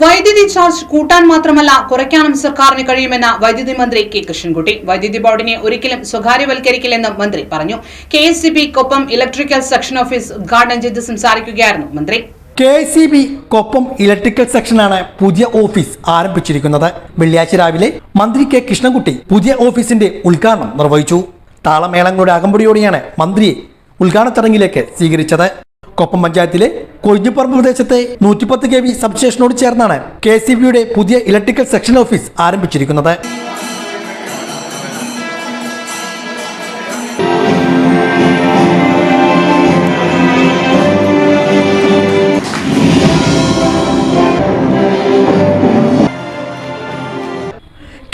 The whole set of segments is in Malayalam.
വൈദ്യുതി ചാർജ് കൂട്ടാൻ മാത്രമല്ല കുറയ്ക്കാനും സർക്കാരിന് കഴിയുമെന്ന വൈദ്യുതി മന്ത്രി കെ കൃഷ്ണൻകുട്ടി. വൈദ്യുതി ബോർഡിനെ ഒരിക്കലും സ്വകാര്യവൽക്കരിക്കില്ലെന്നും മന്ത്രി പറഞ്ഞു. K S C B Koppam electrical section office ഉദ്ഘാടനം ചെയ്ത് സംസാരിക്കുകയായിരുന്നു മന്ത്രി. K S C B Koppam electrical സെക്ഷനാണ് പുതിയ ഓഫീസ് ആരംഭിച്ചിരിക്കുന്നത്. വെള്ളിയാഴ്ച രാവിലെ മന്ത്രി കെ കൃഷ്ണൻകുട്ടി പുതിയ ഓഫീസിന്റെ ഉദ്ഘാടനം നിർവഹിച്ചു. താളമേളങ്ങളുടെ അകമ്പടിയോടെയാണ് മന്ത്രിയെ ഉദ്ഘാടന ചടങ്ങിലേക്ക് സ്വീകരിച്ചത്. കൊപ്പം പഞ്ചായത്തിലെ കൊഴിഞ്ഞുപറമ്പ് പ്രദേശത്തെ നൂറ്റിപ്പത്ത് കെ വി സബ്സ്റ്റേഷനോട് ചേർന്നാണ് കെ സി ബിയുടെ പുതിയ ഇലക്ട്രിക്കൽ സെക്ഷൻ ഓഫീസ് ആരംഭിച്ചിരിക്കുന്നത്.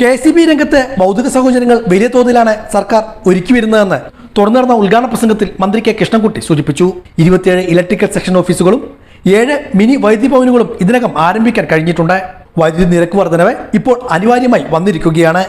കെ സി ബി രംഗത്ത് ഭൗതിക സൗകര്യങ്ങൾ വലിയ തോതിലാണ് സർക്കാർ ഒരുക്കി വരുന്നതെന്ന് തുടർന്ന് നടന്ന ഉദ്ഘാടന പ്രസംഗത്തിൽ മന്ത്രി കെ കൃഷ്ണൻകുട്ടി സൂചിപ്പിച്ചു. ഇരുപത്തിയേഴ് ഇലക്ട്രിക്കൽ സെക്ഷൻ ഓഫീസുകളും ഏഴ് മിനി വൈദ്യുതി ഭവനുകളും ഇതിനകം ആരംഭിക്കാൻ കഴിഞ്ഞിട്ടുണ്ട്. വൈദ്യുതി നിരക്ക് വർധനവ് ഇപ്പോൾ അനിവാര്യമായി വന്നിരിക്കുകയാണ്.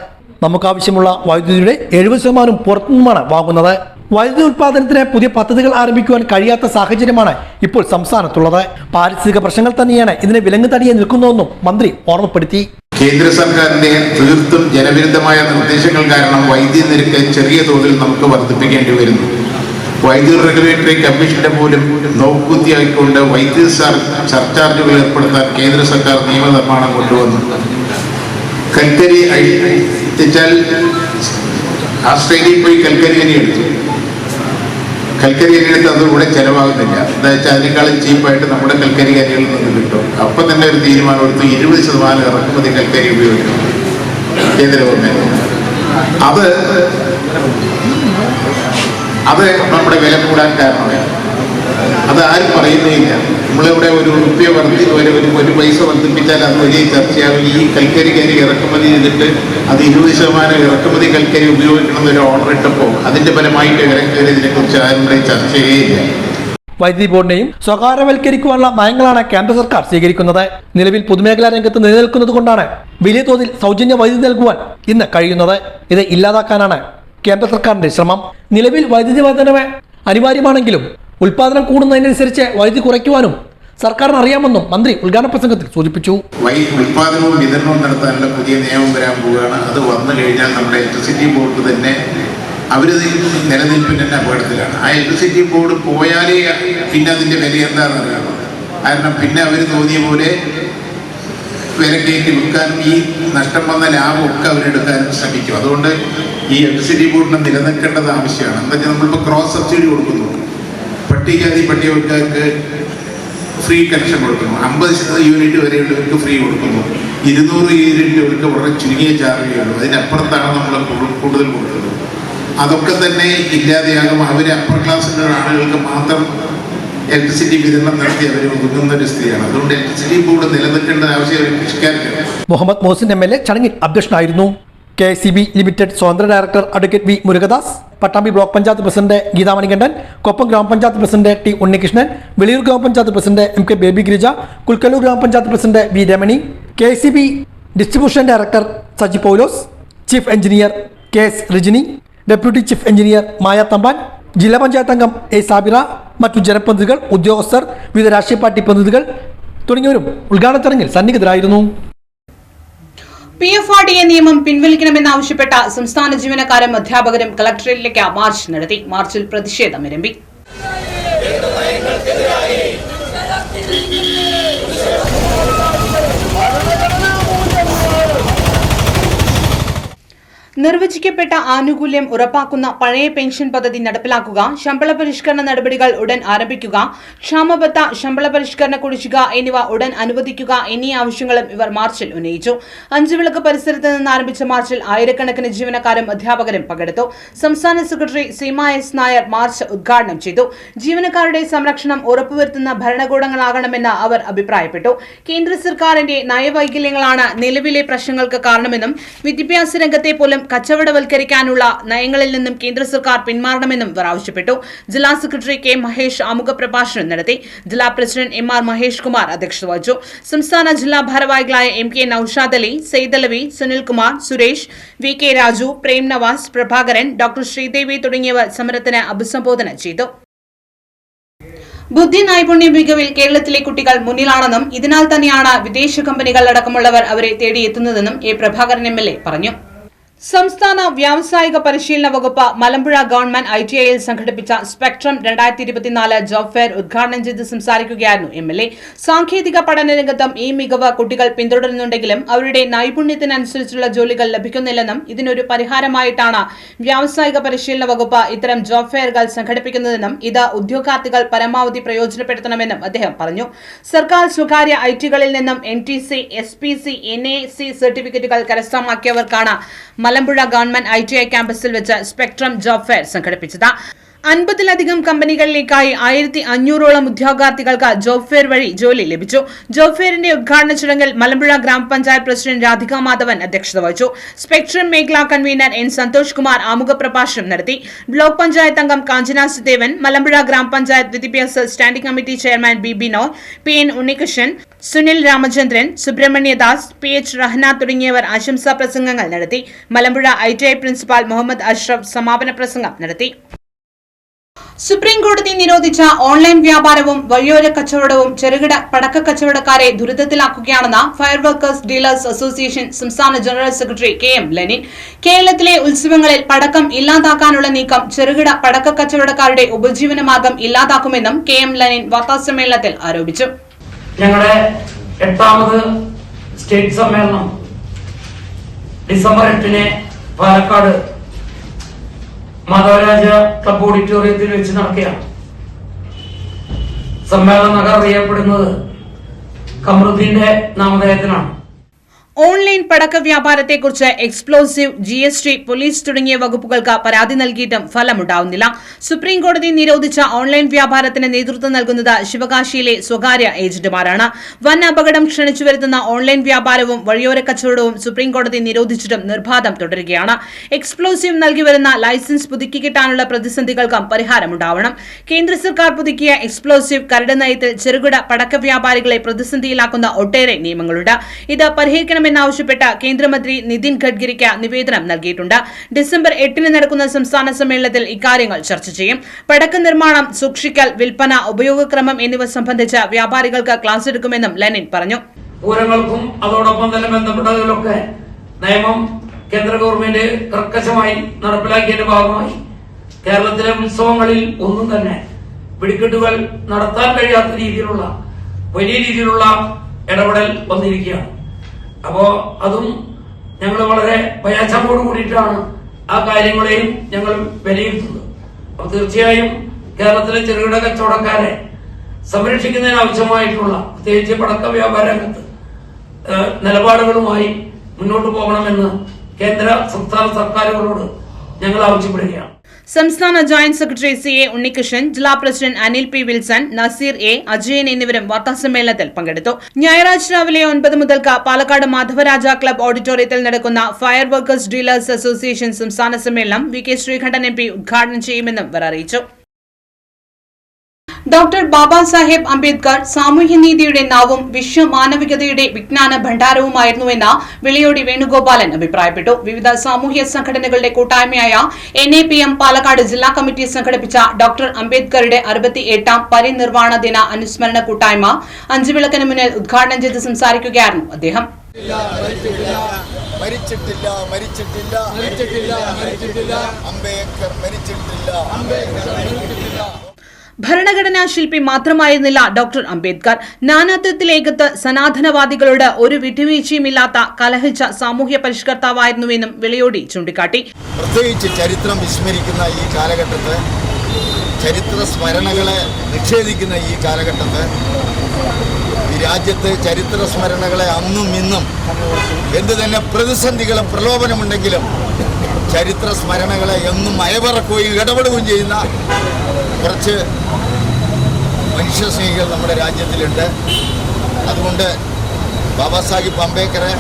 നമുക്കാവശ്യമുള്ള വൈദ്യുതിയുടെ എഴുപത് ശതമാനം പുറത്തുനിന്നുമാണ് വാങ്ങുന്നത്. വൈദ്യുതി ഉൽപ്പാദനത്തിന് പുതിയ പദ്ധതികൾ ആരംഭിക്കുവാൻ കഴിയാത്ത സാഹചര്യമാണ് ഇപ്പോൾ സംസ്ഥാനത്തുള്ളത്. പാരിസ്ഥിതിക പ്രശ്നങ്ങൾ തന്നെയാണ് ഇതിനെ വിലങ്ങ് തടിയെ നിൽക്കുന്നതെന്നും മന്ത്രി ഓർമ്മപ്പെടുത്തി. കേന്ദ്ര സർക്കാരിന്റെ തീർത്തും ജനവിരുദ്ധമായ നിർദ്ദേശങ്ങൾ കാരണം വൈദ്യുതി നിരക്ക് ചെറിയ തോതിൽ നമുക്ക് വർദ്ധിപ്പിക്കേണ്ടി വരുന്നു. വൈദ്യുതി റെഗുലേറ്ററി കമ്മീഷന്റെ പോലും നോക്കുകുത്തിയായിക്കൊണ്ട് വൈദ്യുതി സർചാർജുകൾ ഏർപ്പെടുത്താൻ കേന്ദ്ര സർക്കാർ നിയമനിർമ്മാണം കൊണ്ടുവന്നു. കൽക്കരി എത്തിച്ചാൽ ആസ്ട്രേലിയയിൽ പോയി കൽക്കരി എടുത്തു. കൽക്കരി അരിയെടുത്ത് അതുകൂടെ ചെലവാകുന്നില്ല. എന്താ വെച്ചാൽ അതിനേക്കാളും ചീപ്പായിട്ട് നമ്മുടെ കൽക്കരി അരികളിൽ നിന്ന് കിട്ടും. അപ്പം തന്നെ ഒരു തീരുമാനം എടുത്തു. ഇരുപത് ശതമാനം ഇറക്കുമതി കൽക്കരി ഉപയോഗിക്കും കേന്ദ്ര ഗവൺമെന്റ് അത് അത് നമ്മുടെ വില കൂടാൻ കാരണമായി. അത് ആരും പറയുന്നേയില്ല. നമ്മളിവിടെ ഒരു റുപ്യ വർദ്ധി ഒരു ഒരു പൈസ വർദ്ധിപ്പിച്ചാൽ അത് വലിയ ചർച്ചയാകും ഈ കൽക്കരി കരി ഇറക്കുമതി ചെയ്തിട്ട് അത് ഇരുപത് ശതമാനം ഇറക്കുമതി കൽക്കരി ഉപയോഗിക്കണം എന്നൊരു ഓർഡർ ഇട്ടപ്പോൾ അതിന്റെ ഫലമായിട്ട് ഇറക്കിയതിനെ ഇതിനെക്കുറിച്ച് ആരും ചർച്ച ചെയ്യേയില്ല. വൈദ്യുതി ബോർഡിനെയും സ്വകാര്യവൽക്കരിക്കുവാനുള്ള നയങ്ങളാണ് കേന്ദ്ര സർക്കാർ സ്വീകരിക്കുന്നത്. നിലവിൽ പൊതുമേഖലാ രംഗത്ത് നിലനിൽക്കുന്നത് കൊണ്ടാണ് വലിയ തോതിൽ സൗജന്യ വൈദ്യുതി നൽകുവാൻ ഇന്ന് കഴിയുന്നത്. ഇത് ഇല്ലാതാക്കാനാണ് കേന്ദ്ര സർക്കാരിന്റെ ശ്രമം. നിലവിൽ വൈദ്യുതി വർധനവ് അനിവാര്യമാണെങ്കിലും ഉൽപാദനം കൂടുന്നതിനനുസരിച്ച് വൈദ്യുതി കുറയ്ക്കുവാനും സർക്കാരിന് അറിയാമെന്നും മന്ത്രി ഉദ്ഘാടന പ്രസംഗത്തിൽ സൂചിപ്പിച്ചു. ഉൽപാദനവും വിതരണവും നടത്താനുള്ള പുതിയ നിയമം വരാൻ പോവുകയാണ്. അത് വന്നു കഴിഞ്ഞാൽ നമ്മുടെ ഇലക്ട്രിസിറ്റി ബോർഡ് തന്നെ അവർ നിലനിൽപ്പിന് തന്നെ അപകടത്തിലാണ്. ആ ഇലക്ട്രിസിറ്റി ബോർഡ് പോയാലേ പിന്നെ അതിന്റെ വില എന്താണെന്ന് അറിയാമോ കാരണം പിന്നെ അവർ തോന്നിയ പോലെ വില കയറ്റി വിൽക്കാനും ഈ നഷ്ടം വന്ന ലാഭം ലാഭമൊക്കെ അവരെടുക്കാനും ശ്രമിക്കും. അതുകൊണ്ട് ഈ ഇലക്ട്രിസിറ്റി ബോർഡിനെ നിലനിൽക്കേണ്ടത് ആവശ്യമാണ്. എന്താ വെച്ചാൽ നമ്മളിപ്പോൾ ക്രോസ് സബ്സിഡി കൊടുക്കുന്നു പട്ടികജാതി പട്ടികവർക്കാർക്ക് ഫ്രീ കണക്ഷൻ കൊടുക്കുന്നു. അമ്പത് ശതമാനം യൂണിറ്റ് വരെയുള്ളവർക്ക് ഫ്രീ കൊടുക്കുന്നു. ഇരുന്നൂറ് യൂണിറ്റുകൾക്ക് വളരെ ചുരുങ്ങിയ ചാർജ് ഉള്ളൂ. അതിനപ്പുറത്താണ് നമ്മൾ കൂടുതൽ കൊടുക്കുന്നത്. അതൊക്കെ തന്നെ ഇല്ലാതെയാകും. അവർ അപ്പർ ക്ലാസ്സിലുള്ള ആളുകൾക്ക് മാത്രം ഇലക്ട്രിസിറ്റി വിതരണം നടത്തി അവർ ഒതുങ്ങുന്ന ഒരു സ്ഥിതിയാണ്. അതുകൊണ്ട് ഇലക്ട്രിസിറ്റി ബോർഡ് നിലനിൽക്കേണ്ട ആവശ്യം Muhammad Mohsin M L A ചടങ്ങിൽ അധ്യക്ഷനായിരുന്നു. കെ സി ബി ലിമിറ്റഡ് സ്വതന്ത്ര director advocate V Murugadas Pattambi block panchayat president Geethamanikandan Koppam grama panchayat president T Unnikrishnan Veliyur grama panchayat president M K Baby Girija Kulukkallur grama panchayat president V Ramani K C B distribution director Saji Paulose chief engineer K S Rijini deputy chief engineer Maya Thampan ജില്ലാ പഞ്ചായത്ത് അംഗം എ സാബിറ മറ്റു ജനപ്രതിനിധികൾ ഉദ്യോഗസ്ഥർ വിവിധ രാഷ്ട്രീയ പാർട്ടി പ്രതിനിധികൾ തുടങ്ങിയവരും ഉദ്ഘാടന ചടങ്ങിൽ സന്നിഹിതരായിരുന്നു. P F R D A നിയമം പിൻവലിക്കണമെന്നാവശ്യപ്പെട്ട സംസ്ഥാന ജീവനക്കാരും അധ്യാപകരും കളക്ടറേറ്റിലേക്ക് മാർച്ച് നടത്തി. മാർച്ചിൽ പ്രതിഷേധം ഇരമ്പി നിർവചിക്കപ്പെട്ട ആനുകൂല്യം ഉറപ്പാക്കുന്ന പഴയ പെൻഷൻ പദ്ധതി നടപ്പിലാക്കുക ശമ്പള പരിഷ്കരണ നടപടികൾ ഉടൻ ആരംഭിക്കുക ക്ഷാമബത്ത ശമ്പള പരിഷ്കരണ കുടിശ്ശിക എന്നിവ ഉടൻ അനുവദിക്കുക എന്നീ ആവശ്യങ്ങളും ഇവർ മാർച്ചിൽ ഉന്നയിച്ചു. അഞ്ചുവിളക്ക് പരിസരത്ത് നിന്ന് ആരംഭിച്ച മാർച്ചിൽ ആയിരക്കണക്കിന് ജീവനക്കാരും അധ്യാപകരും പങ്കെടുത്തു. സംസ്ഥാന secretary Seema S Nair march ഉദ്ഘാടനം ചെയ്തു. ജീവനക്കാരുടെ സംരക്ഷണം ഉറപ്പുവരുത്തുന്ന ഭരണകൂടങ്ങളാകണമെന്ന് അവർ അഭിപ്രായപ്പെട്ടു. കേന്ദ്ര സർക്കാരിന്റെ നയവൈകല്യങ്ങളാണ് നിലവിലെ പ്രശ്നങ്ങൾക്ക് കാരണമെന്നും വിദ്യാഭ്യാസ രംഗത്തെ പോലും കച്ചവടവൽക്കരിക്കാനുള്ള നയങ്ങളിൽ നിന്നും കേന്ദ്ര സർക്കാർ പിന്മാറണമെന്നും ഇവർ ആവശ്യപ്പെട്ടു. ജില്ലാ സെക്രട്ടറി കെ മഹേഷ് ആമുഖ പ്രഭാഷണം നടത്തി. ജില്ലാ president M R Mahesh Kumar അധ്യക്ഷത വഹിച്ചു. സംസ്ഥാന ജില്ലാ ഭാരവാഹികളായ M K Noushad Ali Saidalavi Sunilkumar Suresh V K Raju Prem Navas Prabhakaran doctor Sreedevi തുടങ്ങിയവർ സമരത്തിന് അഭിസംബോധന ചെയ്തു. ബുദ്ധി നൈപുണ്യ മികവിൽ കേരളത്തിലെ കുട്ടികൾ മുന്നിലാണെന്നും ഇതിനാൽ തന്നെയാണ് വിദേശ കമ്പനികൾ അടക്കമുള്ളവർ അവരെ തേടിയെത്തുന്നതെന്നും A Prabhakaran M L A പറഞ്ഞു. സംസ്ഥാന വ്യാവസായിക പരിശീലന വകുപ്പ് മലമ്പുഴ ഗവൺമെന്റ് ഐ ടി ഐയിൽ സംഘടിപ്പിച്ച സ്പെക്ട്രം രണ്ടായിരത്തി ഇരുപത്തിനാല് ജോബ് ഫെയർ ഉദ്ഘാടനം ചെയ്ത് സംസാരിക്കുകയായിരുന്നു എം എൽ എ. സാങ്കേതിക പഠന രംഗത്തും ഈ മികവ് കുട്ടികൾ പിന്തുടരുന്നുണ്ടെങ്കിലും അവരുടെ നൈപുണ്യത്തിനനുസരിച്ചുള്ള ജോലികൾ ലഭിക്കുന്നില്ലെന്നും ഇതിനൊരു പരിഹാരമായിട്ടാണ് വ്യാവസായിക പരിശീലന വകുപ്പ് ഇത്തരം ജോബ് ഫെയറുകൾ സംഘടിപ്പിക്കുന്നതെന്നും ഇത് ഉദ്യോഗാർത്ഥികൾ പരമാവധി പ്രയോജനപ്പെടുത്തണമെന്നും അദ്ദേഹം പറഞ്ഞു. സർക്കാർ സ്വകാര്യ ഐ ടികളിൽ നിന്നും N T C S P C N A C സർട്ടിഫിക്കറ്റുകൾ കരസ്ഥമാക്കിയവർക്കാണ് Malampuzha government I T I ക്യാമ്പസിൽ വെച്ച് സ്പെക്ട്രം ജോബ് ഫെയർ സംഘടിപ്പിച്ചത്. അൻപതിലധികം കമ്പനികളിലേക്കായി ആയിരത്തി അഞ്ഞൂറോളം ഉദ്യോഗാർത്ഥികൾക്ക് ജോബ് ഫെയർ വഴി ജോലി ലഭിച്ചു. ജോബ് ഫെയറിന്റെ ഉദ്ഘാടന ചടങ്ങിൽ മലമ്പുഴ ഗ്രാമപഞ്ചായത്ത് പ്രസിഡന്റ് രാധിക മാധവൻ അധ്യക്ഷത വഹിച്ചു. സ്പെക്ട്രം മേഖലാ കൺവീനർ എൻ സന്തോഷ് കുമാർ ആമുഖ പ്രഭാഷണം നടത്തി. ബ്ലോക്ക് പഞ്ചായത്ത് അംഗം കാഞ്ചന സുദേവൻ മലമ്പുഴ ഗ്രാമപഞ്ചായത്ത് വിദ്യാഭ്യാസ standing committee chairman B Binoy P N Unnikrishnan Sunil Ramachandran Subramanyadas P H Rahna തുടങ്ങിയവർ ആശംസാ പ്രസംഗങ്ങൾ നടത്തി. Malampuzha I T I principal Muhammad Ashraf സമാപന പ്രസംഗം നടത്തി. സുപ്രീം കോടതി നിരോധിച്ച ഓൺലൈൻ വ്യാപാരവും വഴിയോര കച്ചവടവും ചെറുകിട പടക്ക കച്ചവടക്കാരെ ദുരിതത്തിലാക്കുകയാണെന്ന് ഫയർ വർക്കേഴ്സ് ഡീലേഴ്സ് അസോസിയേഷൻ സംസ്ഥാന general secretary K M Lenin. കേരളത്തിലെ ഉത്സവങ്ങളിൽ പടക്കം ഇല്ലാതാക്കാനുള്ള നീക്കം ചെറുകിട പടക്ക കച്ചവടക്കാരുടെ ഉപജീവന മാർഗം ഇല്ലാതാക്കുമെന്നും കെ എം ലെനിൻ വാർത്താസമ്മേളനത്തിൽ ആരോപിച്ചു. ഞങ്ങളുടെ സ്റ്റേറ്റ് സമ്മേളനം ഡിസംബർ എട്ടിന് പാലക്കാട് മാധവരാജ ക്ലബ് ഓഡിറ്റോറിയത്തിൽ വെച്ച് നടക്കുകയാണ്. സമ്മേളന അറിയപ്പെടുന്നത് കമൃദ്ദീന്റെ നാമധേയത്തിനാണ്. ഓൺലൈൻ പടക്ക വ്യാപാരത്തെക്കുറിച്ച് explosive G S T police തുടങ്ങിയ വകുപ്പുകൾക്ക് പരാതി നൽകിയിട്ടും ഫലമുണ്ടാവുന്നില്ല. സുപ്രീം കോടതി നിരോധിച്ച ഓൺലൈൻ വ്യാപാരത്തിന് നേതൃത്വം നൽകുന്നത് ശിവകാശിയിലെ സ്വകാര്യ ഏജന്റുമാരാണ്. വൻ അപകടം ക്ഷണിച്ചു വരുത്തുന്ന ഓൺലൈൻ വ്യാപാരവും വഴിയോര കച്ചവടവും സുപ്രീം കോടതി നിരോധിച്ചിട്ടും നിർബാധം തുടരുകയാണ്. എക്സ്പ്ലോസീവ് നൽകി വരുന്ന ലൈസൻസ് പുതുക്കി കിട്ടാനുള്ള പ്രതിസന്ധികൾക്കും പരിഹാരമുണ്ടാവണം. കേന്ദ്ര സർക്കാർ പുതുക്കിയ എക്സ്പ്ലോസീവ് കരട് നയത്തിൽ ചെറുകിട പടക്ക വ്യാപാരികളെ പ്രതിസന്ധിയിലാക്കുന്ന ഒട്ടേറെ നിയമങ്ങളുണ്ട്. ഇത് പരിഹരിക്കണമെന്നാവശ്യപ്പെട്ട് കേന്ദ്രമന്ത്രി നിതിൻ ഗഡ്കരിക്ക് നിവേദനം നൽകിയിട്ടുണ്ട്. ഡിസംബർ എട്ടിന് നടക്കുന്ന സംസ്ഥാന സമ്മേളനത്തിൽ ഇക്കാര്യങ്ങൾ ചർച്ച ചെയ്യും. പടക്ക നിർമ്മാണം സൂക്ഷിക്കൽ വിൽപ്പന ഉപയോഗക്രമം എന്നിവ സംബന്ധിച്ച് വ്യാപാരികൾക്ക് ക്ലാസ് എടുക്കുമെന്നും ലെനിൻ പറഞ്ഞു. പൂരങ്ങൾക്കും അതോടൊപ്പം തന്നെ ബന്ധപ്പെട്ടതിലൊക്കെ നിയമം കേന്ദ്ര ഗവൺമെന്റ് കർക്കശമായി നടപ്പിലാക്കിയതിന്റെ ഭാഗമായി കേരളത്തിലെ ഉത്സവങ്ങളിൽ ഒന്നും തന്നെ വെടിക്കെട്ടുകൾ നടത്താൻ കഴിയാത്ത രീതിയിലുള്ള വലിയ രീതിയിലുള്ള ഇടപെടൽ വന്നിരിക്കുകയാണ്. അപ്പോ അതും ഞങ്ങൾ വളരെ പ്രയാസമോട് കൂടിയിട്ടാണ് ആ കാര്യങ്ങളെയും ഞങ്ങൾ വിലയിരുത്തുന്നത്. അപ്പൊ തീർച്ചയായും കേരളത്തിലെ ചെറുകിട കച്ചവടക്കാരെ സംരക്ഷിക്കുന്നതിന് ആവശ്യമായിട്ടുള്ള പ്രത്യേകിച്ച് പടക്ക വ്യാപാര രംഗത്ത് നിലപാടുകളുമായി മുന്നോട്ട് പോകണമെന്ന് കേന്ദ്ര സംസ്ഥാന സർക്കാരുകളോട് ഞങ്ങൾ ആവശ്യപ്പെടുകയാണ്. സംസ്ഥാന joint secretary C A Unnikrishnan ജില്ലാ president Anil P Wilson Naseer A Ajayan എന്നിവരും വാർത്താസമ്മേളനത്തിൽ പങ്കെടുത്തു. ഞായറാഴ്ച രാവിലെ ഒൻപത് മുതൽക്ക് പാലക്കാട് മാധവരാജ ക്ലബ് ഓഡിറ്റോറിയത്തിൽ നടക്കുന്ന ഫയർ വർക്കേഴ്സ് ഡീലേഴ്സ് അസോസിയേഷൻ സംസ്ഥാന സമ്മേളനം V K Sreekandan M P ഉദ്ഘാടനം ചെയ്യുമെന്നും ഇവർ അറിയിച്ചു. ഡോക്ടർ ബാബാ സാഹേബ് അംബേദ്കർ സാമൂഹ്യനീതിയുടെ നാവും വിശ്വമാനവികതയുടെ വിജ്ഞാന ഭണ്ഡാരവുമായിരുന്നുവെന്ന് വിളിയോടി വേണുഗോപാലൻ അഭിപ്രായപ്പെട്ടു. വിവിധ സാമൂഹ്യ സംഘടനകളുടെ കൂട്ടായ്മയായ N A P M Palakkad ജില്ലാ കമ്മിറ്റി സംഘടിപ്പിച്ച ഡോക്ടർ അംബേദ്കറുടെ അറുപത്തി എട്ടാം പരിനിർവാണ ദിന അനുസ്മരണ കൂട്ടായ്മ അഞ്ചുവിളക്കിന് മുന്നിൽ ഉദ്ഘാടനം ചെയ്ത് സംസാരിക്കുകയായിരുന്നു അദ്ദേഹം. മരിച്ചിട്ടില്ല മരിച്ചിട്ടില്ല മരിച്ചിട്ടില്ല. മരിച്ചിട്ടില്ല അംബേദ്കർ മരിച്ചിട്ടില്ല. മരിച്ചിട്ടില്ല. ഭരണഘടനാ ശില്പി മാത്രമായിരുന്നില്ല ഡോക്ടർ അംബേദ്കർ. നാനാത്വത്തിലേകത്ത് സനാതനവാദികളോട് ഒരു വിട്ടുവീഴ്ചയുമില്ലാത്ത കലഹിച്ച സാമൂഹ്യ പരിഷ്കർത്താവായിരുന്നുവെന്നും വിളയോടി ചൂണ്ടിക്കാട്ടി. പ്രത്യേകിച്ച് ചരിത്രം വിസ്മരിക്കുന്ന ഈ കാലഘട്ടത്ത് ചരിത്ര സ്മരണകളെ നിഷേധിക്കുന്ന ഈ കാലഘട്ടത്ത് ഈ രാജ്യത്ത് ചരിത്ര സ്മരണകളെ അന്നും ഇന്നും എന്ത് തന്നെ പ്രതിസന്ധികളും പ്രലോഭനമുണ്ടെങ്കിലും ചരിത്ര സ്മരണകളെ എന്നും അയവിറക്കുകയും ഇടപെടുകയും ചെയ്യുന്ന കുറച്ച് മനുഷ്യസ്നേഹികൾ നമ്മുടെ രാജ്യത്തിലുണ്ട്. അതുകൊണ്ട് ബാബാ സാഹിബ് അംബേദ്കറെ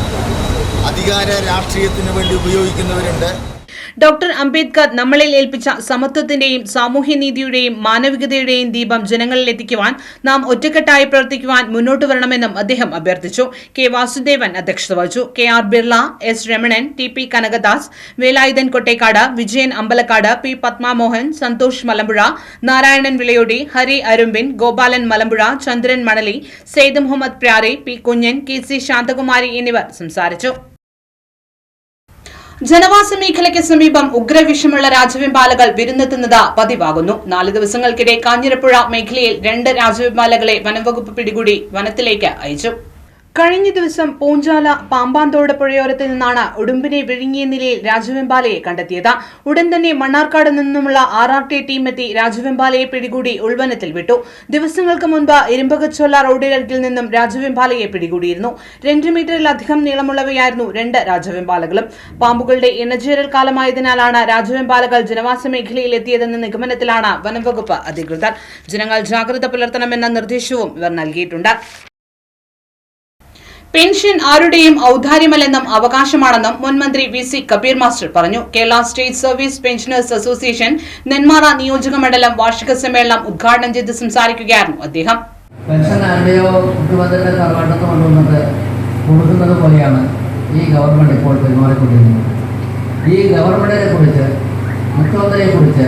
അധികാര രാഷ്ട്രീയത്തിന് വേണ്ടി ഉപയോഗിക്കുന്നവരുണ്ട്. ഡോക്ടർ അംബേദ്കർ നമ്മളിൽ ഏൽപ്പിച്ച സമത്വത്തിന്റെയും സാമൂഹ്യനീതിയുടെയും മാനവികതയുടെയും ദീപം ജനങ്ങളിൽ എത്തിക്കുവാൻ നാം ഒറ്റക്കെട്ടായി പ്രവർത്തിക്കുവാൻ മുന്നോട്ട് വരണമെന്നും അദ്ദേഹം അഭ്യർത്ഥിച്ചു. കെ വാസുദേവൻ അധ്യക്ഷത വഹിച്ചു. K R Birla S Ramanan T P Kanakadas Velayudhan Kottekad Vijayan Ambalakkad P Padmamohan Santhosh Malampuzha Narayanan Vilayodi Hari Arumbin Gopalan Malampuzha Chandran Manali Syed Muhammad Pyare P Kunjan K C Santhakumari എന്നിവർ സംസാരിച്ചു. ജനവാസ മേഖലയ്ക്ക് സമീപം ഉഗ്രവിഷമുള്ള രാജവെമ്പാലകൾ വിരുന്നെത്തുന്നത് പതിവാകുന്നു. നാല് ദിവസങ്ങൾക്കിടെ കാഞ്ഞിരപ്പുഴ മേഖലയിൽ രണ്ട് രാജവെമ്പാലകളെ വനംവകുപ്പ് പിടികൂടി വനത്തിലേക്ക് അയച്ചു. കഴിഞ്ഞ ദിവസം പൂഞ്ചാല പാമ്പാന്തോട് പുഴയോരത്ത് നിന്നാണ് ഉടുമ്പിനെ വിഴുങ്ങിയ നിലയിൽ രാജവെമ്പാലയെ കണ്ടെത്തിയത്. ഉടൻ തന്നെ മണ്ണാർക്കാട് നിന്നുമുള്ള ആർ ആർ ടി ടീം എത്തി രാജവെമ്പാലയെ പിടികൂടി ഉൾവനത്തിൽ വിട്ടു. ദിവസങ്ങൾക്ക് മുൻപ് ഇരുമ്പകച്ചോല റോഡിനരികിൽ നിന്നും രാജവെമ്പാലയെ പിടികൂടിയിരുന്നു. രണ്ട് മീറ്ററിലധികം നീളമുള്ളവയായിരുന്നു രണ്ട് രാജവെമ്പാലകളും പാമ്പുകളുടെ ഇണചേരൽ കാലമായതിനാലാണ് രാജവെമ്പാലകൾ ജനവാസ മേഖലയിൽ എത്തിയതെന്ന നിഗമനത്തിലാണ് വനംവകുപ്പ് അധികൃതർ. ജനങ്ങൾ ജാഗ്രത പുലർത്തണമെന്ന നിർദ്ദേശവും ഇവർ നൽകിയിട്ടുണ്ട്. പെൻഷൻ ആരുടെയും ഔദാര്യമല്ലെന്നും അവകാശമാണെന്നും മുൻമന്ത്രി വി സി കബീർ മാസ്റ്റർ പറഞ്ഞു. Kerala state service pensioners association Nenmara നിയോജക മണ്ഡലം വാർഷിക സമ്മേളനം ഉദ്ഘാടനം ചെയ്ത് സംസാരിക്കുകയായിരുന്നു അദ്ദേഹം. പെൻഷൻ ആരുടെയോ മുഖ്യമന്ത്രിയുടെ തറവാട്ടത്ത് കൊണ്ടുവന്നിട്ട് കൊടുക്കുന്നത് പോലെയാണ് ഈ ഗവൺമെന്റ് ഇപ്പോൾ പെരുമാറിക്കൊണ്ടിരിക്കുന്നത്. ഈ ഗവൺമെന്റിനെ കുറിച്ച് മുഖ്യമന്ത്രിയെ കുറിച്ച്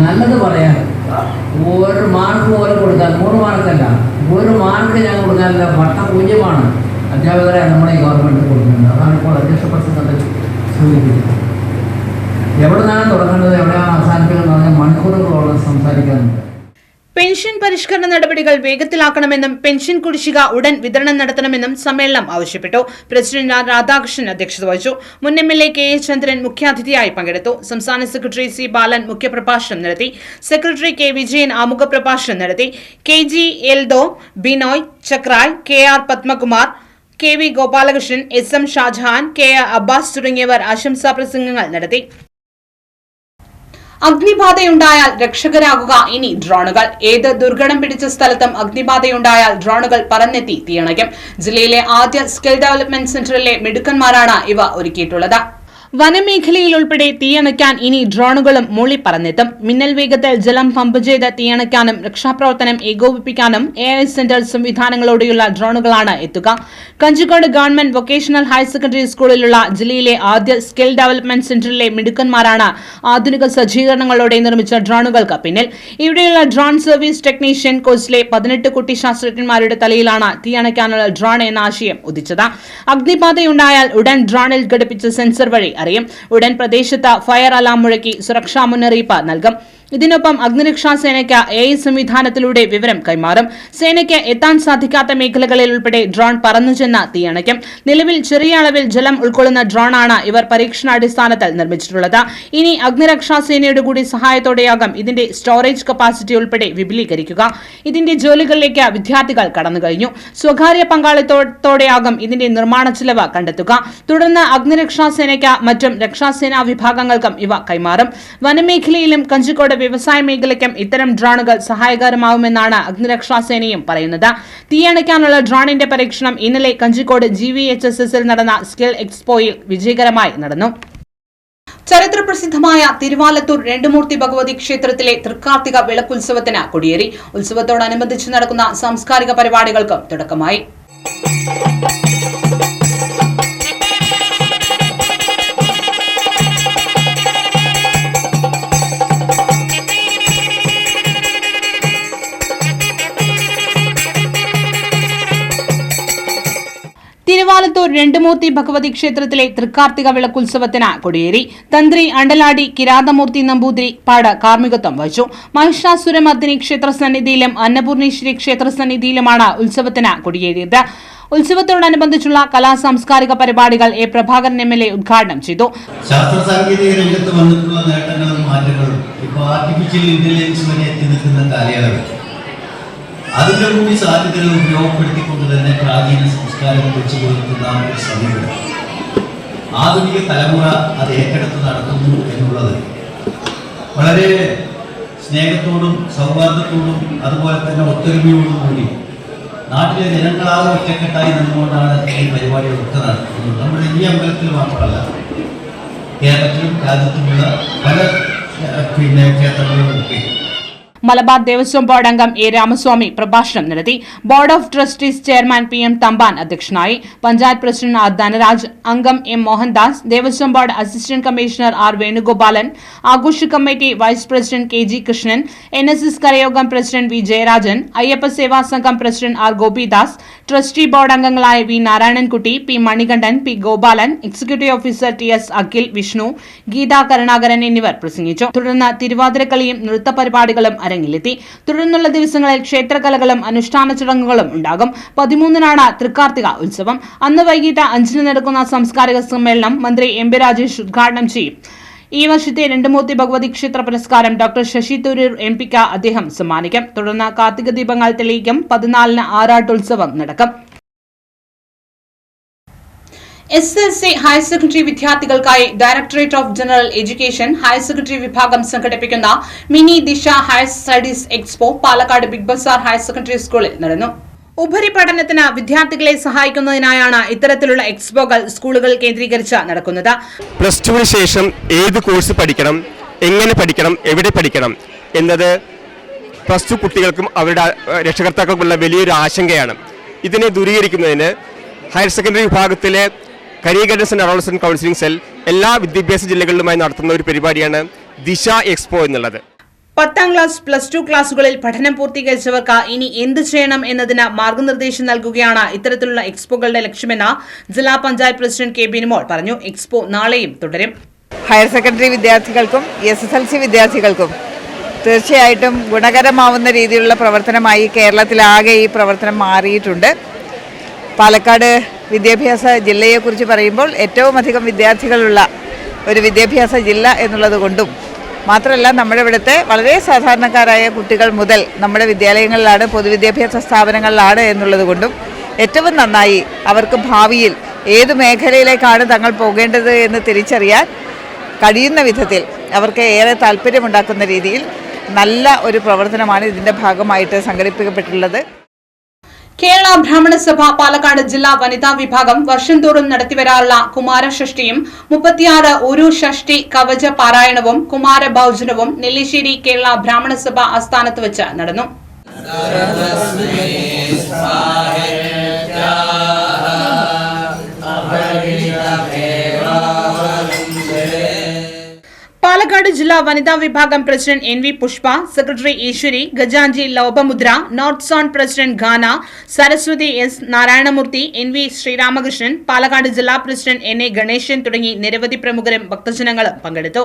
നല്ലത് പറയാൻ ഒരു മാർക്ക് പോലും കൊടുക്കാൻ മൂന്ന് മാർക്കല്ല ഒരു മാർക്ക് ഞാൻ കൊടുക്കാനില്ല വട്ട പൂജ്യമാണ് അധ്യാപകരെ നമ്മുടെ ഈ ഗവൺമെന്റ് കൊടുക്കുന്നത് അതാണ് ഇപ്പോൾ അധ്യക്ഷ പ്രസിഡന്റ് സൂചിപ്പിച്ചത് എവിടെ നിന്നാണ് തുടങ്ങേണ്ടത് എവിടെയാണ് അവസാനിപ്പിക്കുന്നത് പറഞ്ഞാൽ മണിക്കൂറുകളോളം സംസാരിക്കാറുണ്ട് പെൻഷൻ പരിഷ്കരണ നടപടികൾ വേഗത്തിലാക്കണമെന്നും പെൻഷൻ കുടിശ്ശിക ഉടൻ വിതരണം നടത്തണമെന്നും സമ്മേളനം ആവശ്യപ്പെട്ടു. പ്രസിഡന്റ് ആർ രാധാകൃഷ്ണൻ അധ്യക്ഷത വഹിച്ചു. മുൻ M L A K A Chandran മുഖ്യാതിഥിയായി പങ്കെടുത്തു. സംസ്ഥാന സെക്രട്ടറി സി ബാലൻ മുഖ്യപ്രഭാഷണം നടത്തി. സെക്രട്ടറി കെ വിജയൻ ആമുഖ പ്രഭാഷണം നടത്തി. K G Eldho Binoy Chakrai K R Padmakumar K V Gopalakrishnan S M Shajahan K R Abbas തുടങ്ങിയവർ ആശംസാ പ്രസംഗങ്ങൾ നടത്തി. അഗ്നിബാധയുണ്ടായാൽ രക്ഷകരാകുക ഇനി ഡ്രോണുകൾ. ഏത് ദുർഘടം പിടിച്ച സ്ഥലത്തും അഗ്നിബാധയുണ്ടായാൽ ഡ്രോണുകൾ പറന്നെത്തി തീയണയ്ക്കും. ജില്ലയിലെ ആദ്യ സ്കിൽ ഡെവലപ്മെന്റ് സെന്ററിലെ മിടുക്കന്മാരാണ് ഇവ ഒരുക്കിയിട്ടുള്ളത്. വനമേഖലയിൽ ഉൾപ്പെടെ തീയണയ്ക്കാൻ ഇനി ഡ്രോണുകളും മൂളി പറന്നെത്തും മിന്നൽ വേഗത്തിൽ ജലം പമ്പ് ചെയ്ത് തീയണയ്ക്കാനും രക്ഷാപ്രവർത്തനം ഏകോപിപ്പിക്കാനും എ ഐ സെന്റർ സംവിധാനങ്ങളോടെയുള്ള ഡ്രോണുകളാണ് എത്തുക. Kanjikode government vocational higher secondary സ്കൂളിലുള്ള ജില്ലയിലെ ആദ്യ സ്കിൽ ഡെവലപ്മെന്റ് സെന്ററിലെ മിടുക്കന്മാരാണ് ആധുനിക സജ്ജീകരണങ്ങളോടെ നിർമ്മിച്ച ഡ്രോണുകൾക്ക് പിന്നിൽ. ഇവിടെയുള്ള ഡ്രോൺ സർവീസ് ടെക്നീഷ്യൻ കോഴ്സിലെ പതിനെട്ട് കുട്ടി ശാസ്ത്രജ്ഞന്മാരുടെ തലയിലാണ് തീയണയ്ക്കാനുള്ള ഡ്രോൺ എന്ന ആശയം ഉദിച്ചത്. അഗ്നിബാധയുണ്ടായാൽ ഉടൻ ഡ്രോണിൽ ഘടിപ്പിച്ച സെൻസർ വഴി അറിയും. ഉടൻ പ്രദേശത്ത് ഫയർ അലാം മുഴക്കി സുരക്ഷാ മുന്നറിയിപ്പ് നൽകും. ഇതിനൊപ്പം അഗ്നിരക്ഷാ സേനയ്ക്ക് എ ഐ സംവിധാനത്തിലൂടെ വിവരം കൈമാറും. സേനയ്ക്ക് എത്താൻ സാധിക്കാത്ത മേഖലകളിൽ ഉൾപ്പെടെ ഡ്രോൺ പറന്നുചെന്ന തീയണയ്ക്കും. നിലവിൽ ചെറിയ അളവിൽ ജലം ഉൾക്കൊള്ളുന്ന ഡ്രോണാണ് ഇവർ പരീക്ഷണാടിസ്ഥാനത്തിൽ നിർമ്മിച്ചിട്ടുള്ളത്. ഇനി അഗ്നിരക്ഷാ സേനയുടെ കൂടി സഹായത്തോടെയാകും ഇതിന്റെ സ്റ്റോറേജ് കപ്പാസിറ്റി ഉൾപ്പെടെ വിപുലീകരിക്കുക. ഇതിന്റെ ജോലികളിലേക്ക് വിദ്യാർത്ഥികൾ കടന്നു കഴിഞ്ഞു. സ്വകാര്യ പങ്കാളിത്തോടെയാകും ഇതിന്റെ നിർമ്മാണ ചെലവ് കണ്ടെത്തുക. തുടർന്ന് അഗ്നിരക്ഷാ സേനയ്ക്ക് മറ്റും രക്ഷാസേനാ വിഭാഗങ്ങൾക്കും ഇവ കൈമാറും. വനമേഖലയിലും കഞ്ചിക്കോട് വ്യവസായ മേഖലയ്ക്കും ഇത്തരം ഡ്രോണുകൾ സഹായകരമാവുമെന്നാണ് അഗ്നിരക്ഷാ സേനയും പറയുന്നത്. തീയണയ്ക്കാനുള്ള ഡ്രോണിന്റെ പരീക്ഷണം ഇന്നലെ Kanjikode G V H S എസിൽ നടന്ന സ്കിൽ എക്സ്പോയിൽ വിജയകരമായി നടന്നു. ചരിത്ര പ്രസിദ്ധമായ തിരുവാലത്തൂർ രണ്ടുമൂർത്തി ഭഗവതി ക്ഷേത്രത്തിലെ തൃക്കാർത്തിക വിളക്കുത്സവത്തിന് കൊടിയേറി. ഉത്സവത്തോടനുബന്ധിച്ച് നടക്കുന്ന സാംസ്കാരിക പരിപാടികൾക്കും തുടക്കമായി. രണ്ടുമൂർത്തി ഭഗവതി ക്ഷേത്രത്തിലെ തൃക്കാർത്തിക വിളക്കുത്സവത്തിന് കൊടിയേറി. തന്ത്രി അണ്ടലാടി കിരാതമൂർത്തി നമ്പൂതിരി പാട് കാർമ്മികത്വം വഹിച്ചു. മഹിഷാസുരമർദ്ദിനി ക്ഷേത്ര സന്നിധിയിലും അന്നപൂർണേശ്വരി ക്ഷേത്ര സന്നിധിയിലുമാണ് ഉത്സവത്തിന് കൊടിയേറിയത്. ഉത്സവത്തോടനുബന്ധിച്ചുള്ള കലാ സാംസ്കാരിക പരിപാടികൾ A Prabhakaran M L A ഉദ്ഘാടനം ചെയ്തു. ശാസ്ത്ര സാങ്കേതിക രംഗത്ത് വന്നിട്ടുള്ള നേട്ടങ്ങളും മാറ്റങ്ങളും ഇപ്പോൾ ആർട്ടിഫിഷ്യൽ ഇന്റലിജൻസ് വരെ എത്തി നിൽക്കുന്ന കാലയളവ്. അതിന്റെ കൂടി സാധ്യതകൾ ഉപയോഗപ്പെടുത്തിക്കൊണ്ട് തന്നെ പ്രാചീന സംസ്കാരം വെച്ചു പുലർത്തുന്ന ഒരു സമീപനം. ആധുനിക തലമുറ അത് ഏറ്റെടുത്ത് നടത്തുന്നു എന്നുള്ളത് വളരെ സ്നേഹത്തോടും സൗഹാർദ്ദത്തോടും അതുപോലെ തന്നെ ഒത്തൊരുമയോടും കൂടി നാട്ടിലെ ജനങ്ങളാകെ ഒറ്റക്കെട്ടായി നിന്നുകൊണ്ടാണ് ഈ പരിപാടികളൊക്കെ നടത്തുന്നത് നമ്മുടെ ഈ അമ്പലത്തിൽ മാത്രമല്ല കേരളത്തിലും രാജ്യത്തുമുള്ള പല പിന്നെ ക്ഷേത്രങ്ങളും ഒക്കെ മലബാർ ദേവസ്വം ബോർഡ് അംഗം എ രാമസ്വാമി പ്രഭാഷണം നടത്തി. Board of trustees chairman P M Thampan അധ്യക്ഷനായി. പഞ്ചായത്ത് പ്രസിഡന്റ് ആർ ധനരാജ് അംഗം M Mohandas Devaswom board assistant commissioner R Venugopalan ആഘോഷ committee vice president K G Krishnan N S S കരയോഗം president V Jayarajan Ayyappa Seva Sangham president R Gopidas trustee board അംഗങ്ങളായ V Narayanankutty P Manikandan P Gopalan executive officer T S Akhil Vishnu Geetha Karunakaran എന്നിവർ പ്രസംഗിച്ചു. തുടർന്ന് തിരുവാതിരക്കളിയും നൃത്ത പരിപാടികളും അരങ്ങിലെത്തി തുടർന്നുള്ള ദിവസങ്ങളിൽ ക്ഷേത്രകലകളും അനുഷ്ഠാന ചടങ്ങുകളും ഉണ്ടാകും. പതിമൂന്നിനാണ് തൃക്കാർത്തിക ഉത്സവം. അന്ന് വൈകിട്ട് അഞ്ചിന് നടക്കുന്ന സാംസ്കാരിക സമ്മേളനം മന്ത്രി എം പി രാജേഷ് ഉദ്ഘാടനം ചെയ്യും. ഈ വർഷത്തെ രണ്ടുമൂർത്തി ഭഗവതി ക്ഷേത്ര പുരസ്കാരം ഡോക്ടർ ശശി തരൂർ എം പിക്ക് അദ്ദേഹം സമ്മാനിക്കും. തുടർന്ന് കാർത്തിക ദീപങ്ങൾ തെളിയിക്കും. പതിനാലിന് ആറാട്ടുത്സവം നടക്കും. S L C higher secondary വിദ്യാർത്ഥികൾക്കായി directorate of general education higher secondary വിഭാഗം സംഘടിപ്പിക്കുന്ന mini Disha higher studies expo Palakkad big bazaar higher secondary സ്കൂളിൽ നടന്നു. ഉപരിപഠനത്തിന് വിദ്യാർത്ഥികളെ സഹായിക്കുന്നതിനായാണ് ഇത്തരത്തിലുള്ള എക്സ്പോകൾ സ്കൂളുകൾ കേന്ദ്രീകരിച്ച് നടക്കുന്നത്. പ്ലസ് ടുവിന് ശേഷം ഏത് കോഴ്സ് പഠിക്കണം എങ്ങനെ പഠിക്കണം എവിടെ പഠിക്കണം എന്നത് പ്ലസ് ടു കുട്ടികൾക്കും അവരുടെ രക്ഷകർത്താക്കൾക്കുള്ള വലിയൊരു ആശങ്കയാണ്. ഇതിനെ ദൂരീകരിക്കുന്നതിന് ഹയർ സെക്കൻഡറി വിഭാഗത്തിലെ career guidance and adolescent counselling cell എല്ലാ വിദ്യാഭ്യാസ ജില്ലകളിലുമായി നടത്തുന്ന ഒരു പരിപാടിയാണ് ദിശ എക്സ്പോ എന്നുള്ളത്. പത്താം ക്ലാസ് പ്ലസ് ടു ക്ലാസുകളിൽ പഠനം പൂർത്തീകരിച്ചവർക്ക് ഇനി എന്ത് ചെയ്യണം എന്നതിന് മാർഗനിർദ്ദേശം നൽകുകയാണ് ഇത്തരത്തിലുള്ള എക്സ്പോകളുടെ ലക്ഷ്യമെന്ന് ജില്ലാ പഞ്ചായത്ത് പ്രസിഡന്റ് കെ ബിനിമോൾ പറഞ്ഞു. എക്സ്പോ നാളെയും തുടരും. ഹയർ സെക്കൻഡറി വിദ്യാർത്ഥികൾക്കും എസ് എസ് എൽ സി വിദ്യാർത്ഥികൾക്കും തീർച്ചയായിട്ടും ഗുണകരമാവുന്ന രീതിയിലുള്ള പ്രവർത്തനമായി കേരളത്തിലാകെ ഈ പ്രവർത്തനം മാറിയിട്ടുണ്ട്. പാലക്കാട് വിദ്യാഭ്യാസ ജില്ലയെക്കുറിച്ച് പറയുമ്പോൾ ഏറ്റവും അധികം വിദ്യാർത്ഥികളുള്ള ഒരു വിദ്യാഭ്യാസ ജില്ല എന്നുള്ളത് കൊണ്ടും മാത്രമല്ല നമ്മുടെ ഇവിടുത്തെ വളരെ സാധാരണക്കാരായ കുട്ടികൾ മുതൽ നമ്മുടെ വിദ്യാലയങ്ങളിലാണ് പൊതുവിദ്യാഭ്യാസ സ്ഥാപനങ്ങളിലാണ് എന്നുള്ളത് കൊണ്ടും ഏറ്റവും നന്നായി അവർക്ക് ഭാവിയിൽ ഏത് മേഖലയിലേക്കാണ് തങ്ങൾ പോകേണ്ടത് എന്ന് തിരിച്ചറിയാൻ കഴിയുന്ന വിധത്തിൽ അവർക്ക് ഏറെ താല്പര്യമുണ്ടാക്കുന്ന രീതിയിൽ നല്ല ഒരു പ്രവർത്തനമാണ് ഇതിന്റെ ഭാഗമായിട്ട് സംഘടിപ്പിക്കപ്പെട്ടിട്ടുള്ളത്. കേരള ബ്രാഹ്മണ സഭ പാലക്കാട് ജില്ലാ വനിതാ വിഭാഗം വർഷം തോറും നടത്തിവരാറുള്ള കുമാരഷഷ്ടിയും മുപ്പത്തിയാറ് ഒരു ഷഷ്ടി കവച പാരായണവും കുമാരഭൗജനവും നെല്ലിശ്ശേരി കേരള ബ്രാഹ്മണ സഭ ആസ്ഥാനത്ത് വെച്ച് നടന്നു. പാലക്കാട് ജില്ലാ വനിതാ വിഭാഗം president N V Pushpa secretary Eshwari Gajanchi Lopamudra north zone president Khana Saraswathi S Narayanamurthy N V Sreeramakrishnan Palakkad ജില്ലാ പ്രസിഡന്റ് എൻ എ ഗണേശൻ തുടങ്ങി നിരവധി പ്രമുഖരും ഭക്തജനങ്ങളും പങ്കെടുത്തു.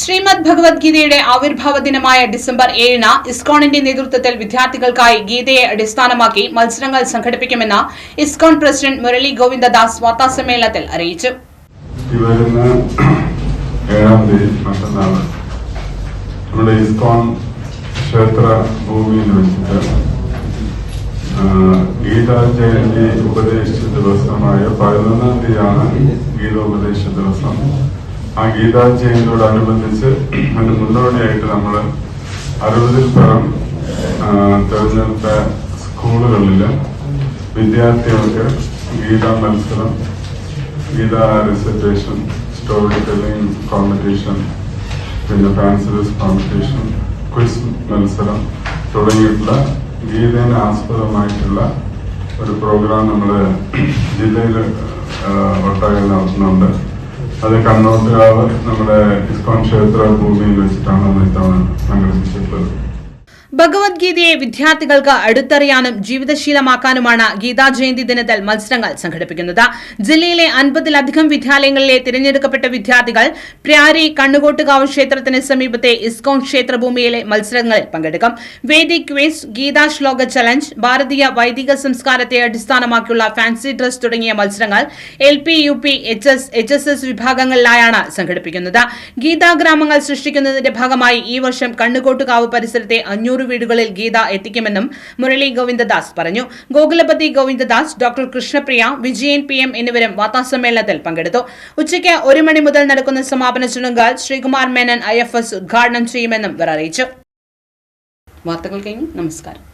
ശ്രീമദ് ഭഗവത്ഗീതയുടെ ആവിർഭാവ ദിനമായ ഡിസംബർ ഏഴിന് ഇസ്കോണിന്റെ നേതൃത്വത്തിൽ വിദ്യാർത്ഥികൾക്കായി ഗീതയെ അടിസ്ഥാനമാക്കി മത്സരങ്ങൾ സംഘടിപ്പിക്കുമെന്ന് ഇസ്കോൺ പ്രസിഡന്റ് മുരളി ഗോവിന്ദദാസ് വാർത്താസമ്മേളനത്തിൽ അറിയിച്ചു. ഏഴാം തീയതി നമ്മുടെ ഇസ്കോൺ ക്ഷേത്ര ഭൂമിയിൽ വെച്ചിട്ട് ഗീതാ ജയന്തി ഉപദേശ ദിവസമായ പതിനൊന്നാം തീയതിയാണ് ഗീതോപദേശ ദിവസം. ആ ഗീതാ ജയന്തിയോടനുബന്ധിച്ച് അതിന് മുന്നോടിയായിട്ട് നമ്മൾ അറുപതിൽ പരം തെരഞ്ഞെടുത്ത സ്കൂളുകളിൽ വിദ്യാർത്ഥികൾക്ക് ഗീതാ മത്സരം Gita recitation story telling competition പിന്നെ ഫാൻസീസ് കോമ്പറ്റീഷൻ ക്വിസ് മത്സരം തുടങ്ങിയിട്ടുള്ള ഗീതേനെ ആസ്പദമായിട്ടുള്ള ഒരു പ്രോഗ്രാം നമ്മൾ ജില്ലയിൽ ഒട്ടാകെ നടത്തുന്നുണ്ട്. അത് കണ്ണോട്ടുകാവ് നമ്മുടെ ഇസ്കോൺ ക്ഷേത്ര ഭൂമിയിൽ വെച്ചിട്ടാണ് നമ്മൾ ഇത്തവണ സംഘടിപ്പിച്ചിട്ടുള്ളത്. ഭഗവത്ഗീതയെ വിദ്യാർത്ഥികൾക്ക് അടുത്തറിയാനും ജീവിതശീലമാക്കാനുമാണ് ഗീതാ ജയന്തി ദിനത്തിൽ മത്സരങ്ങൾ സംഘടിപ്പിക്കുന്നത്. ജില്ലയിലെ അൻപതിലധികം വിദ്യാലയങ്ങളിലെ തിരഞ്ഞെടുക്കപ്പെട്ട വിദ്യാർത്ഥികൾ പ്യാരി കണ്ണുകോട്ടുകാവ് ക്ഷേത്രത്തിന് സമീപത്തെ ഇസ്കോൺ ക്ഷേത്രഭൂമിയിലെ മത്സരങ്ങളിൽ പങ്കെടുക്കും. വേദി ക്വിസ് ഗീതാ ശ്ലോക ചലഞ്ച് ഭാരതീയ വൈദിക സംസ്കാരത്തെ അടിസ്ഥാനമാക്കിയുള്ള ഫാൻസി ഡ്രസ് തുടങ്ങിയ മത്സരങ്ങൾ L P U P H S H S S വിഭാഗങ്ങളിലായാണ് സംഘടിപ്പിക്കുന്നത്. ഗീതാഗ്രാമങ്ങൾ സൃഷ്ടിക്കുന്നതിന്റെ ഭാഗമായി ഈ വർഷം കണ്ണുകോട്ടുകാവ് പരിസരത്തെ അഞ്ഞൂറ് വീടുകളിൽ ഗീത എത്തിക്കുമെന്നും മുരളി ഗോവിന്ദദാസ് പറഞ്ഞു. Gokulapathi Govindadas doctor Krishnapriya Vijayan P M എന്നിവരും വാർത്താസമ്മേളനത്തിൽ പങ്കെടുത്തു. ഉച്ചയ്ക്ക് ഒരു മണി മുതൽ നടക്കുന്ന സമാപന ചടങ്ങുകൾ Sreekumar Menon I F S ഉദ്ഘാടനം ചെയ്യുമെന്നും അറിയിച്ചു. വാർത്തകൾ കഴിഞ്ഞു. നമസ്കാരം.